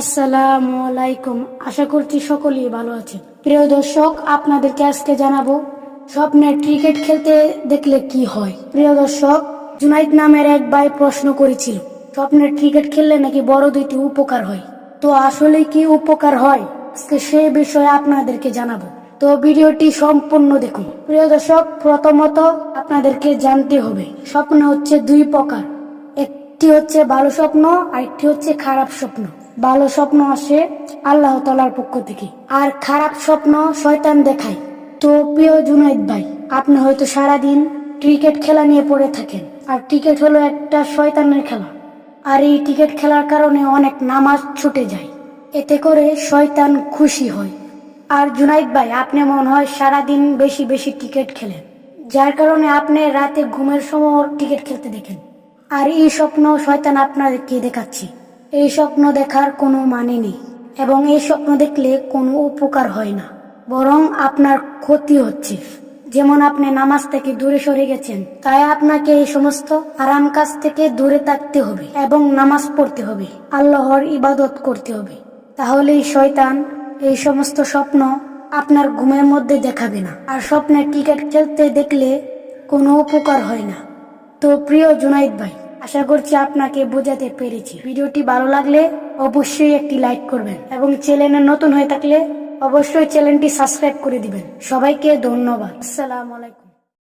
আসসালামু আলাইকুম। আশা করছি সকলেই ভালো আছে প্রিয় দর্শক, আপনাদেরকে আজকে জানাব স্বপ্নে ক্রিকেট খেলতে দেখলে কি হয়? প্রিয় দর্শক, জুনাইদ নামের এক ভাই প্রশ্ন করেছিল স্বপ্নে ক্রিকেট খেললে নাকি বড় দুইটি উপকার হয়? তো আসলে কি উপকার হয়? আজকে সেই বিষয়ে আপনাদেরকে জানাব। তো ভিডিওটি সম্পূর্ণ দেখুন। প্রিয় দর্শক, প্রথমত আপনাদেরকে জানতে হবে, স্বপ্ন হচ্ছে দুই প্রকার। একটি হচ্ছে ভালো স্বপ্ন আর একটি হচ্ছে খারাপ স্বপ্ন। ভালো স্বপ্ন আসে আল্লাহ তালার পক্ষ থেকে। আর খারাপ স্বপ্ন শয়তান দেখায়। তো প্রিয় জুনাইদ ভাই, আপনি হয়তো সারাদিন ক্রিকেট খেলা নিয়ে পড়ে থাকেন। আর ক্রিকেট হলো একটা শয়তানের খেলা। আর এই ক্রিকেট খেলার কারণে অনেক নামাজ ছুটে যায়। এতে করে শয়তান খুশি হয়। আর জুনাইদ ভাই, আপনি মনে হয় সারাদিন বেশি বেশি ক্রিকেট খেলেন। যার কারণে আপনি রাতে ঘুমের সময় ক্রিকেট খেলতে দেখেন। আর এই স্বপ্ন শয়তান আপনাদেরকে দেখাচ্ছে। এই স্বপ্ন দেখার কোনো মানে নেই এবং এই স্বপ্ন দেখলে কোনো উপকার হয় না। বরং আপনার ক্ষতি হচ্ছে। যেমন আপনি নামাজ থেকে দূরে সরে গেছেন, তাই আপনাকে এই সমস্ত আরাম কাজ থেকে দূরে থাকতে হবে এবং নামাজ পড়তে হবে, আল্লাহর ইবাদত করতে হবে। তাহলে এই শয়তান এই সমস্ত স্বপ্ন আপনার ঘুমের মধ্যে দেখাবে না। আর স্বপ্নে ক্রিকেট খেলতে দেখলে কোনো উপকার হয় না। তো প্রিয় জুনাইদ ভাই আশা করছি আপনাকে বোঝাতে পেরেছি। ভিডিওটি ভালো লাগলে অবশ্যই একটি লাইক করবেন এবং চ্যানেলে নতুন হয়ে থাকলে অবশ্যই চ্যানেলটি সাবস্ক্রাইব করে দিবেন। সবাইকে ধন্যবাদ। আসসালামু আলাইকুম।